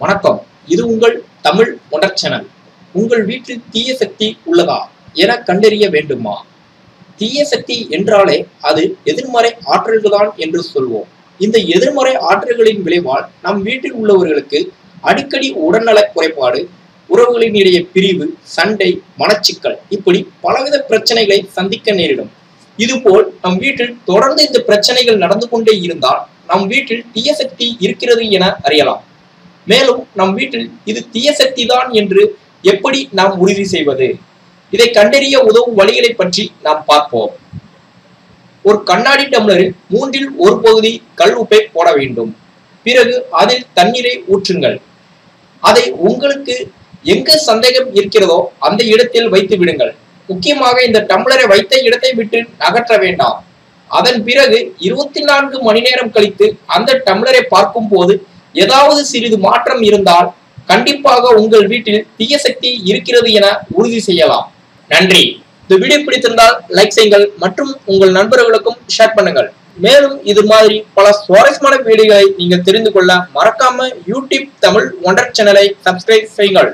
வணக்கம். இது உங்கள் தமிழ் ஒண்டர் சேனல். உங்கள் வீட்டில் தீய சக்தி உள்ளதா என கண்டறிய வேண்டுமா? தீய சக்தி என்றாலே அது எதிர்மறை ஆற்றல்கள்தான் என்று சொல்வோம். இந்த எதிர்மறை ஆற்றல்களின் விளைவால் நம் வீட்டில் உள்ளவர்களுக்கு அடிக்கடி உடல்நல குறைபாடு உறவுகளின் இடையே பிரிவு சண்டை மனச்சிக்கல் இப்படி பலவித பிரச்சனைகளை சந்திக்க நேரிடும். இதுபோல் நம் வீட்டில் தொடர்ந்து இந்த பிரச்சனைகள் நடந்து கொண்டே இருந்தால் நம் வீட்டில் தீய சக்தி இருக்கிறது என அறியலாம். மேலும் நம் வீட்டில் இது தீய சக்தி தான் என்று எப்படி நாம் உறுதி செய்வது? இதை கண்டறிய உதவும் வழிகளை பற்றி நாம் பார்ப்போம். ஒரு கண்ணாடி டம்ளரில் மூன்றில் ஒரு பகுதி கல் உப்பை போட வேண்டும். பிறகு அதில் தண்ணீரை ஊற்றுங்கள். அதை உங்களுக்கு எங்கு சந்தேகம் இருக்கிறதோ அந்த இடத்தில் வைத்து விடுங்கள். முக்கியமாக இந்த டம்ளரை வைத்த இடத்தை விட்டு அகற்ற வேண்டாம். அதன் பிறகு இருபத்தி நான்கு மணி நேரம் கழித்து அந்த டம்ளரை பார்க்கும் போது ஏதாவது சிறிது மாற்றம் இருந்தால் கண்டிப்பாக உங்கள் வீட்டில் தீய சக்தி இருக்கிறது என உறுதி செய்யலாம். நன்றி. இந்த வீடியோ பிடித்திருந்தால் லைக் செய்யுங்கள் மற்றும் உங்கள் நண்பர்களுக்கும் ஷேர் பண்ணுங்கள். மேலும் இது மாதிரி பல சுவாரஸ்யமான வீடியோகளை நீங்கள் தெரிந்து கொள்ள மறக்காம யூடியூப் தமிழ் ஒண்டர் சேனலை சப்ஸ்கிரைப் செய்யுங்கள்.